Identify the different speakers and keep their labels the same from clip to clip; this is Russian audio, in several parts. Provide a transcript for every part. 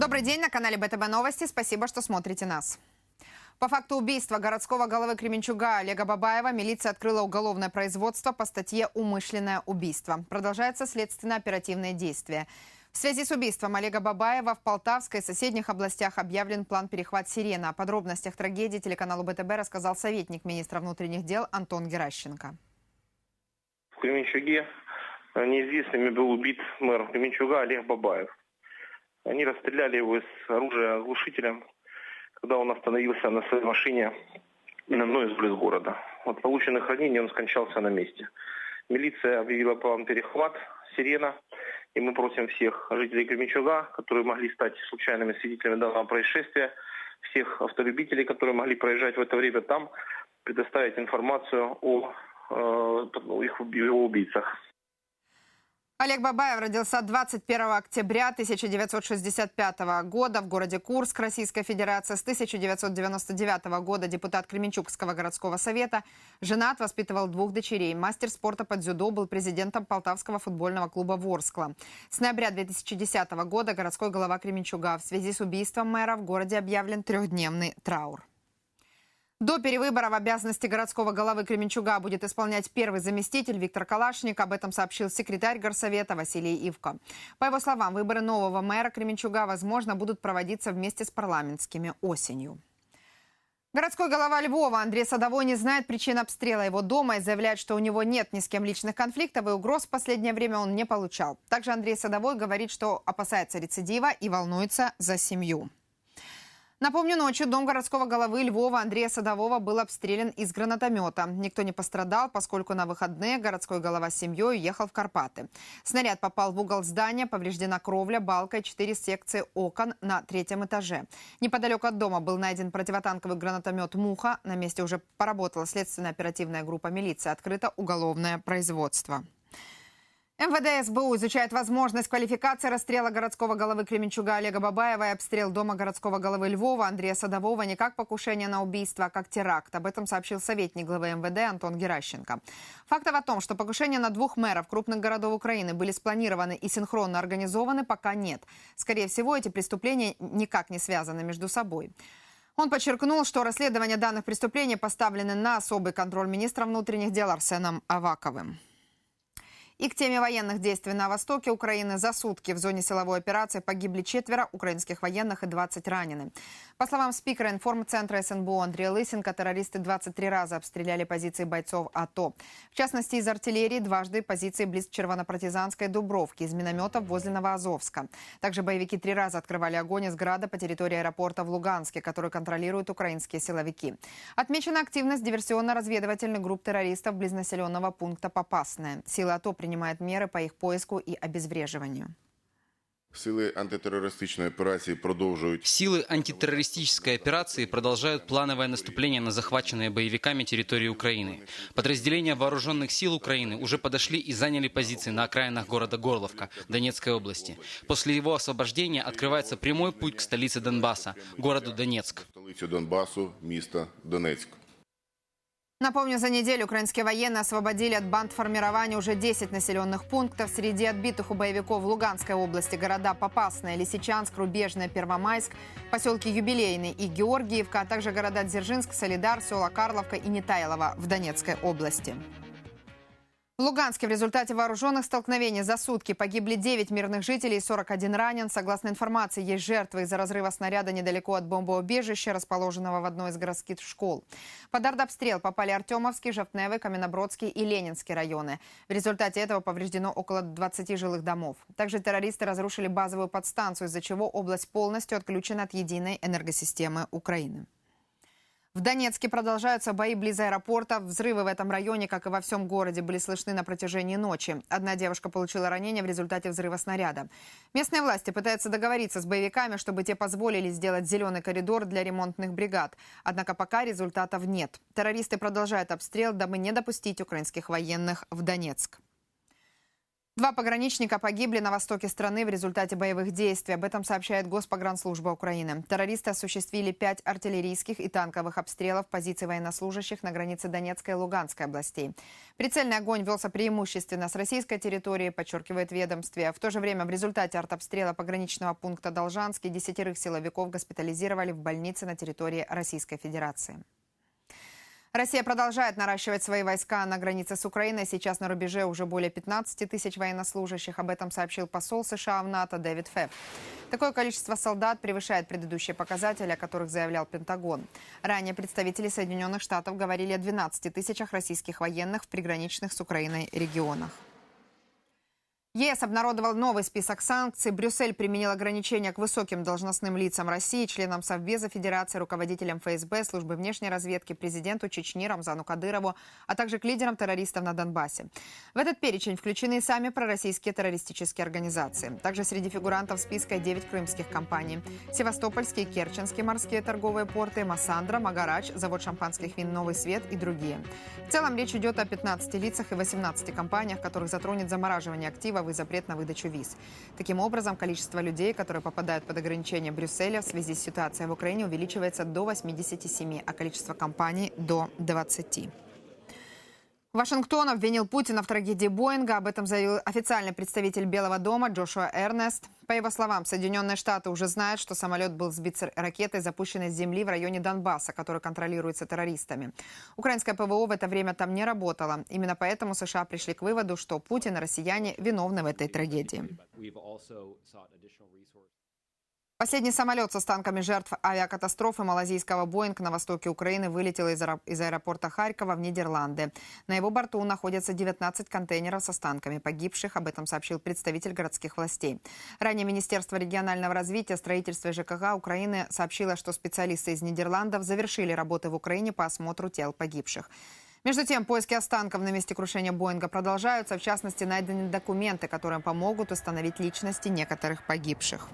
Speaker 1: Добрый день на канале БТБ Новости. Спасибо, что смотрите нас. По факту убийства городского головы Кременчуга Олега Бабаева милиция открыла уголовное производство по статье «Умышленное убийство». Продолжается следственно-оперативное действие. В связи с убийством Олега Бабаева в Полтавской и соседних областях объявлен план «Перехват Сирена». О подробностях трагедии телеканалу БТБ рассказал советник министра внутренних дел Антон Геращенко.
Speaker 2: В Кременчуге неизвестными был убит мэр Кременчуга Олег Бабаев. Они расстреляли его из оружия оглушителя, когда он остановился на своей машине на одной из города. От полученных ранений он скончался на месте. Милиция объявила план перехват «Сирена». И мы просим всех жителей Кременчуга, которые могли стать случайными свидетелями данного происшествия, всех автолюбителей, которые могли проезжать в это время там, предоставить информацию о э, их, его убийцах.
Speaker 1: Олег Бабаев родился 21 октября 1965 года в городе Курск, Российская Федерация. С 1999 года депутат Кременчугского городского совета. Женат, воспитывал двух дочерей. Мастер спорта по дзюдо был президентом Полтавского футбольного клуба «Ворскла». С ноября 2010 года городской голова Кременчуга. В связи с убийством мэра в городе объявлен трехдневный траур. До перевыбора в обязанности городского головы Кременчуга будет исполнять первый заместитель Виктор Калашник. Об этом сообщил секретарь горсовета Василий Ивко. По его словам, выборы нового мэра Кременчуга, возможно, будут проводиться вместе с парламентскими осенью. Городской голова Львова Андрей Садовой не знает причин обстрела его дома и заявляет, что у него нет ни с кем личных конфликтов и угроз в последнее время он не получал. Также Андрей Садовой говорит, что опасается рецидива и волнуется за семью. Напомню, ночью дом городского головы Львова Андрея Садового был обстрелян из гранатомета. Никто не пострадал, поскольку на выходные городской голова с семьей уехал в Карпаты. Снаряд попал в угол здания, повреждена кровля, балка и четыре секции окон на третьем этаже. Неподалеку от дома был найден противотанковый гранатомет «Муха». На месте уже поработала следственная оперативная группа милиции. Открыто уголовное производство. МВД СБУ изучает возможность квалификации расстрела городского головы Кременчуга Олега Бабаева и обстрел дома городского головы Львова Андрея Садового не как покушение на убийство, а как теракт. Об этом сообщил советник главы МВД Антон Геращенко. Фактов о том, что покушения на двух мэров крупных городов Украины были спланированы и синхронно организованы, пока нет. Скорее всего, эти преступления никак не связаны между собой. Он подчеркнул, что расследование данных преступлений поставлены на особый контроль министра внутренних дел Арсеном Аваковым. И к теме военных действий на востоке Украины за сутки в зоне силовой операции погибли четверо украинских военных и 20 ранены. По словам спикера информцентра СНБО Андрея Лысенко, террористы 23 раза обстреляли позиции бойцов АТО. В частности, из артиллерии дважды позиции близ Червонопартизанской Дубровки, из минометов возле Новоазовска. Также боевики три раза открывали огонь из града по территории аэропорта в Луганске, который контролируют украинские силовики. Отмечена активность диверсионно-разведывательных групп террористов близ населенного пункта Попасная. Силы АТО принимают меры по их поиску и обезвреживанию.
Speaker 3: Силы антитеррористичной операции продолжают.
Speaker 4: Силы антитеррористической операции продолжают плановое наступление на захваченные боевиками территории Украины. Подразделения вооруженных сил Украины уже подошли и заняли позиции на окраинах города Горловка, Донецкой области. После его освобождения открывается прямой путь к столице Донбасса, городу Донецк.
Speaker 3: Место Донецк.
Speaker 1: Напомню, за неделю украинские военные освободили от бандформирования уже 10 населенных пунктов. Среди отбитых у боевиков в Луганской области города Попасная, Лисичанск, Рубежная, Первомайск, поселки Юбилейный и Георгиевка, а также города Дзержинск, Солидар, села Карловка и Нетайлова в Донецкой области. В Луганске в результате вооруженных столкновений за сутки погибли 9 мирных жителей и 41 ранен. Согласно информации, есть жертвы из-за разрыва снаряда недалеко от бомбоубежища, расположенного в одной из городских школ. Под артобстрел попали Артемовский, Жовтневый, Каменобродский и Ленинский районы. В результате этого повреждено около 20 жилых домов. Также террористы разрушили базовую подстанцию, из-за чего область полностью отключена от единой энергосистемы Украины. В Донецке продолжаются бои близ аэропорта. Взрывы в этом районе, как и во всем городе, были слышны на протяжении ночи. Одна девушка получила ранение в результате взрыва снаряда. Местные власти пытаются договориться с боевиками, чтобы те позволили сделать зеленый коридор для ремонтных бригад. Однако пока результатов нет. Террористы продолжают обстрел, дабы не допустить украинских военных в Донецк. Два пограничника погибли на востоке страны в результате боевых действий. Об этом сообщает Госпогранслужба Украины. Террористы осуществили пять артиллерийских и танковых обстрелов позиций военнослужащих на границе Донецкой и Луганской областей. Прицельный огонь велся преимущественно с российской территории, подчеркивает ведомстве. В то же время в результате артобстрела пограничного пункта Должанский десятерых силовиков госпитализировали в больнице на территории Российской Федерации. Россия продолжает наращивать свои войска на границе с Украиной. Сейчас на рубеже уже более 15 тысяч военнослужащих. Об этом сообщил посол США в НАТО Дэвид Феб. Такое количество солдат превышает предыдущие показатели, о которых заявлял Пентагон. Ранее представители Соединенных Штатов говорили о 12 тысячах российских военных в приграничных с Украиной регионах. ЕС обнародовал новый список санкций. Брюссель применил ограничения к высоким должностным лицам России, членам Совбеза Федерации, руководителям ФСБ, службы внешней разведки, президенту Чечни Рамзану Кадырову, а также к лидерам террористов на Донбассе. В этот перечень включены сами пророссийские террористические организации. Также среди фигурантов списка 9 крымских компаний. Севастопольские, Керченские морские торговые порты, Массандра, Магарач, завод шампанских вин «Новый свет» и другие. В целом речь идет о 15 лицах и 18 компаниях, которых затронет замораживание активов и запрет на выдачу виз. Таким образом, количество людей, которые попадают под ограничения Брюсселя в связи с ситуацией в Украине увеличивается до 87, а количество компаний до 20. Вашингтон обвинил Путина в трагедии Боинга. Об этом заявил официальный представитель Белого дома Джошуа Эрнест. По его словам, Соединенные Штаты уже знают, что самолет был сбит с ракетой, запущенной с земли в районе Донбасса, который контролируется террористами. Украинское ПВО в это время там не работало. Именно поэтому США пришли к выводу, что Путин и россияне виновны в этой трагедии. Последний самолет со станками жертв авиакатастрофы малазийского «Боинг» на востоке Украины вылетел из, аэро- из аэропорта Харькова в Нидерланды. На его борту находятся 19 контейнеров со станками погибших. Об этом сообщил представитель городских властей. Ранее Министерство регионального развития, строительства и ЖКХ Украины сообщило, что специалисты из Нидерландов завершили работы в Украине по осмотру тел погибших. Между тем, поиски останков на месте крушения Боинга продолжаются. В частности, найдены документы, которые помогут установить личности некоторых погибших.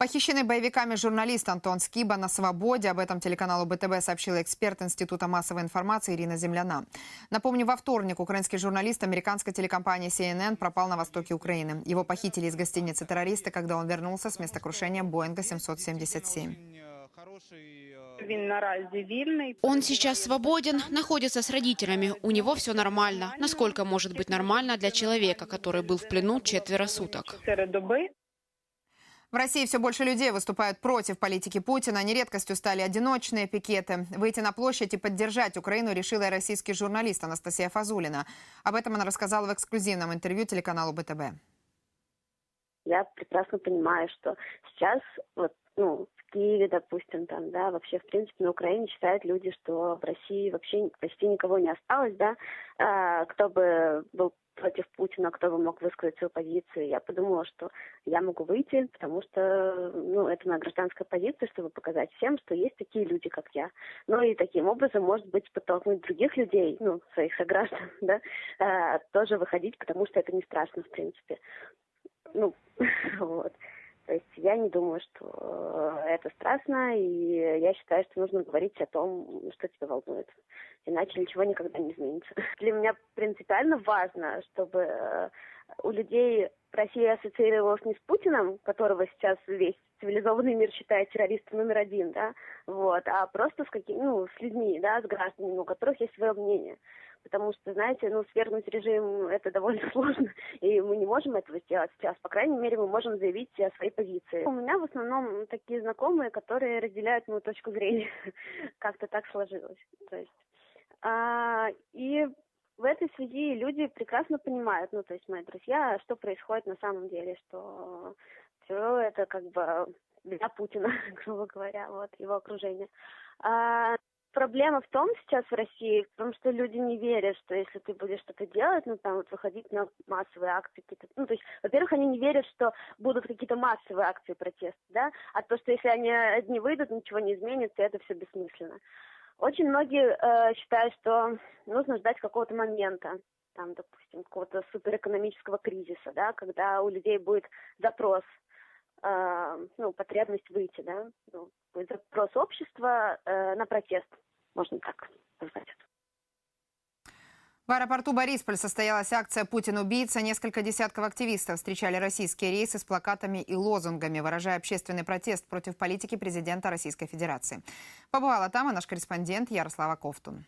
Speaker 1: Похищенный боевиками журналист Антон Скиба на свободе. Об этом телеканалу БТВ сообщила эксперт Института массовой информации Ирина Земляна. Напомню, во вторник украинский журналист американской телекомпании CNN пропал на востоке Украины. Его похитили из гостиницы террористы, когда он вернулся с места крушения Боинга 777.
Speaker 5: Він наразі вільний.
Speaker 6: Он сейчас свободен, находится с родителями. У него все нормально. Насколько может быть нормально для человека, который был в плену четверо суток?
Speaker 1: В России все больше людей выступают против политики Путина. Нередкостью стали одиночные пикеты. Выйти на площадь и поддержать Украину решила и российский журналист Анастасия Фазулина. Об этом она рассказала в эксклюзивном интервью телеканалу БТБ.
Speaker 7: я прекрасно понимаю, что сейчас вот, ну, Киеве, допустим, там, да, вообще, в принципе, на Украине считают люди, что в России вообще почти никого не осталось, да, а, кто бы был против Путина, кто бы мог высказать свою позицию. Я подумала, что я могу выйти, потому что, ну, это моя гражданская позиция, чтобы показать всем, что есть такие люди, как я. Ну и таким образом, может быть, подтолкнуть других людей, ну, своих сограждан, да, а, тоже выходить, потому что это не страшно, в принципе ну, вот. То есть я не думаю, что э, это страшно, и я считаю, что нужно говорить о том, что тебя волнует. Иначе ничего никогда не изменится. Для меня принципиально важно, чтобы э, у людей Россия ассоциировалась не с Путиным, которого сейчас весь цивилизованный мир считает террористом номер один, да, вот, а просто с какими, ну, с людьми, да, с гражданами, у которых есть свое мнение потому что, знаете, ну, свергнуть режим это довольно сложно, и мы не можем этого сделать сейчас. По крайней мере, мы можем заявить о своей позиции. У меня в основном такие знакомые, которые разделяют мою точку зрения. Как-то так сложилось. То есть, а, и в этой связи люди прекрасно понимают, ну, то есть мои друзья, что происходит на самом деле, что все это как бы для Путина, грубо говоря, вот, его окружение. А, проблема в том сейчас в России, в том, что люди не верят, что если ты будешь что-то делать, ну, там, вот, выходить на массовые акции какие-то, ну, то есть, во-первых, они не верят, что будут какие-то массовые акции протеста, да, а то, что если они одни выйдут, ничего не изменится, это все бессмысленно. Очень многие э, считают, что нужно ждать какого-то момента, там, допустим, какого-то суперэкономического кризиса, да, когда у людей будет запрос, э, ну, потребность выйти, да, ну, запрос общества э, на протест, можно так это.
Speaker 1: В аэропорту Борисполь состоялась акция «Путин убийца». Несколько десятков активистов встречали российские рейсы с плакатами и лозунгами, выражая общественный протест против политики президента Российской Федерации. Побывала там и наш корреспондент Ярослава Ковтун.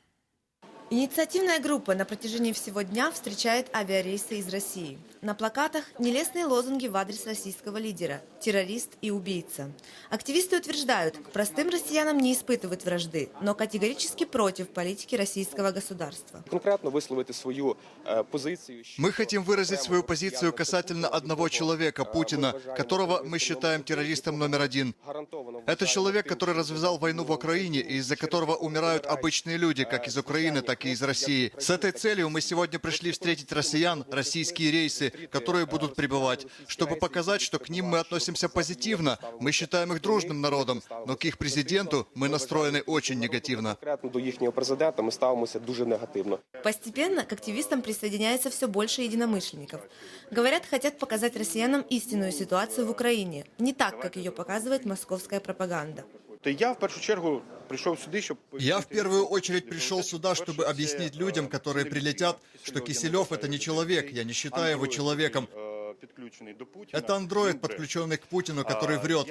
Speaker 8: Инициативная группа на протяжении всего дня встречает авиарейсы из России. На плакатах нелестные лозунги в адрес российского лидера – террорист и убийца. Активисты утверждают, к простым россиянам не испытывают вражды, но категорически против политики российского государства.
Speaker 9: конкретно висловити свою е, позицію. що
Speaker 10: Мы хотим выразить
Speaker 9: окремо
Speaker 10: свою
Speaker 9: росіяни
Speaker 10: позицию касательно
Speaker 9: потрібно
Speaker 10: одного
Speaker 9: до
Speaker 10: человека,
Speaker 9: того,
Speaker 10: Путина,
Speaker 9: ми вважаємо
Speaker 10: которого мы
Speaker 9: терористом
Speaker 10: считаем
Speaker 9: номер
Speaker 10: террористом
Speaker 9: один,
Speaker 10: номер один.
Speaker 9: гарантовано
Speaker 10: Это
Speaker 9: вважаємо
Speaker 10: человек,
Speaker 9: тим,
Speaker 10: который
Speaker 9: що
Speaker 10: развязал войну в Украине, и из-за которого умирают обычные люди, как из Украины, так и из России. С этой целью мы сегодня пришли встретить россиян, российские рейсы, которые будут прибывать, чтобы показать, что к ним мы относимся позитивно. Мы считаем их дружным народом, но к их президенту мы настроены очень негативно.
Speaker 9: конкретно до їхнього президента ми ставимося дуже негативно.
Speaker 8: Постепенно к активистам присоединяется все больше единомышленников. Говорят, хотят показать россиянам истинную ситуацию в Украине, не так, как ее показывает московская пропаганда.
Speaker 11: То я в першу чергу прийшов сюди, щоб
Speaker 10: Я в первую очередь пришел сюда, чтобы объяснить людям, которые прилетят, что Киселев это не человек, я не считаю его человеком
Speaker 11: підключений до Путіна.
Speaker 10: Это андроид, подключенный к Путину, который врет.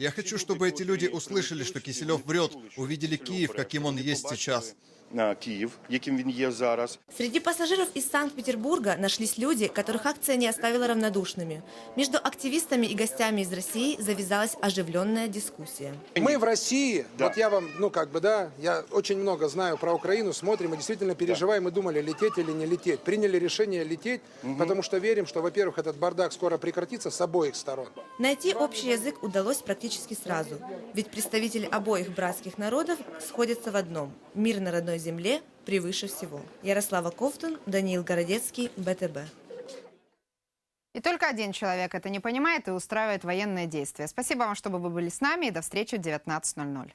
Speaker 10: Я хочу, чтобы эти люди услышали, что Киселев врет, увидели Киев, каким он есть сейчас.
Speaker 11: На Київ, яким він є зараз.
Speaker 8: Среди пассажиров из Санкт-Петербурга нашлись люди, которых акция не оставила равнодушными. Между активистами и гостями из России завязалась оживленная дискуссия.
Speaker 12: Мы в России,
Speaker 11: Да.
Speaker 12: вот я вам, ну как бы, да, я очень много знаю про Украину, смотрим и действительно переживаем и думали, лететь или не лететь. Приняли решение лететь, потому что верим, что, во-первых, этот бардак скоро прекратится с обоих сторон.
Speaker 8: Найти общий язык удалось практически сразу. Ведь представители обоих братских народов сходятся в одном – мир на родной земле превыше всего. Ярослава Ковтун, Даниил Городецкий, БТБ.
Speaker 1: И только один человек это не понимает и устраивает военные действия. Спасибо вам, чтобы вы были с нами и до встречи в 19.00.